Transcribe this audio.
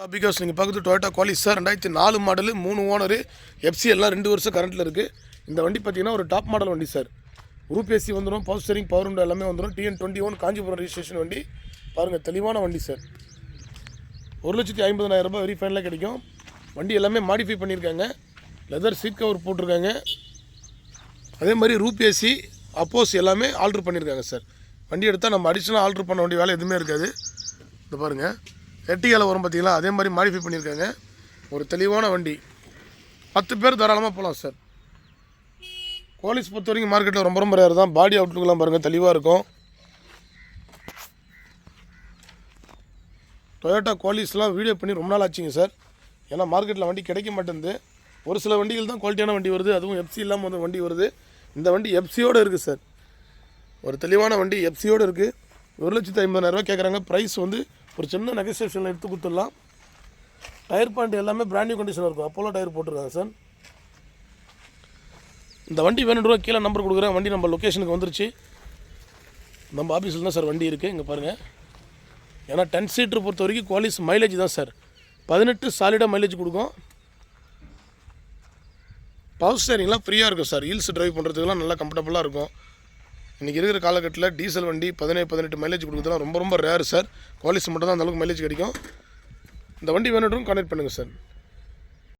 Because நீங்கள் பார்க்குறது Toyota Qualis sir ரெண்டாயிரத்தி நாலு மாடலு மூணு ஓனரு எஃப்சி எல்லாம் ரெண்டு வருஷம் கரண்ட்டில் இருக்குது இந்த வண்டி பார்த்தீங்கன்னா ஒரு டாப் மாடல் வண்டி சார் குரூப் ஏசி வந்துடும் பவர் ஸ்டரிங் பவர் உண்டு எல்லாமே வந்துடும் TN twenty one Kanchipuram registration வண்டி. பாருங்கள் தெளிவான வண்டி சார் ஒரு லட்சத்தி ஐம்பதனாயிரம் ரூபாய் வெரி ஃபைனலாக கிடைக்கும். வண்டி எல்லாமே மாடிஃபை பண்ணியிருக்காங்க. லெதர் சீட் கவர் போட்டிருக்காங்க. அதே மாதிரி ரூப் ஏசி அப்போஸ் எல்லாமே ஆல்ட்ரு பண்ணியிருக்காங்க சார் வண்டி எடுத்தால் நம்ம அடிஷனலாக ஆல்ட்ரு பண்ண வேண்டிய வேலை எதுவுமே இருக்காது. இந்த பாருங்கள் எட்டியால் வரும் பார்த்தீங்களா அதே மாதிரி மாடிஃபை பண்ணியிருக்காங்க. ஒரு தெளிவான வண்டி. பத்து பேர் தாராளமாக போகலாம் சார் கோலிஸ் பொறுத்த வரைக்கும் மார்க்கெட்டில் ரொம்ப ரொம்ப ரேர் தான். பாடி அவுட்லுக்கெலாம் பாருங்கள் தெளிவாக இருக்கும். டொயோட்டா குவாலிஸ்லாம் வீடியோ பண்ணி ரொம்ப நாள் ஆச்சுங்க சார் ஏன்னா மார்க்கெட்டில் வண்டி கிடைக்க மாட்டேங்குது. ஒரு சில வண்டிகள் தான் குவாலிட்டியான வண்டி வருது. அதுவும் எஃப்சி இல்லாமல் வந்து வண்டி வருது. இந்த வண்டி எஃப்சியோடு இருக்குது சார் ஒரு தெளிவான வண்டி எஃப்சியோடு இருக்குது ஒரு லட்சத்து ஐம்பதாயிரரூவா கேட்குறாங்க ப்ரைஸ் வந்து ஒரு சின்ன நெகோசியேஷனில் எடுத்து கொடுத்துடலாம். டயர் பாயிண்ட் எல்லாமே பிராண்ட் நியூ கண்டிஷனில் இருக்கும். அப்போலோ டயர் போட்டிருக்காங்க சார் இந்த வண்டி வேணுன்றவா கீழே நம்பர் கொடுக்குறேன். வண்டி நம்ம லொக்கேஷனுக்கு வந்துருச்சு. நம்ம ஆஃபீஸில் தான் சார் வண்டி இருக்குது இங்கே பாருங்கள் ஏன்னா டென் சீட்டர் பொறுத்த வரைக்கும் குவாலிஸ் மைலேஜ் தான் சார் பதினெட்டு சாலிடாக மைலேஜ் கொடுக்கும். பவர் ஸ்டேரிங்லாம் ஃப்ரீயாக இருக்கும் சார் ஹீல்ஸ் ட்ரைவ் பண்ணுறதுக்குலாம் நல்லா கம்ஃபர்டபுளாக இருக்கும். இன்றைக்கி இருக்கிற காலகட்டத்தில் டீசல் வண்டி பதினேழு பதினெட்டு மைலேஜ் கொடுக்குறதுலாம் ரொம்ப ரொம்ப ரேர் சார் குவாலிஸ் மட்டும் தான் அந்தளவுக்கு மைலேஜ் கிடைக்கும். இந்த வண்டி வேணுன்றவங்க கான்டாக்ட் பண்ணுங்கள் சார்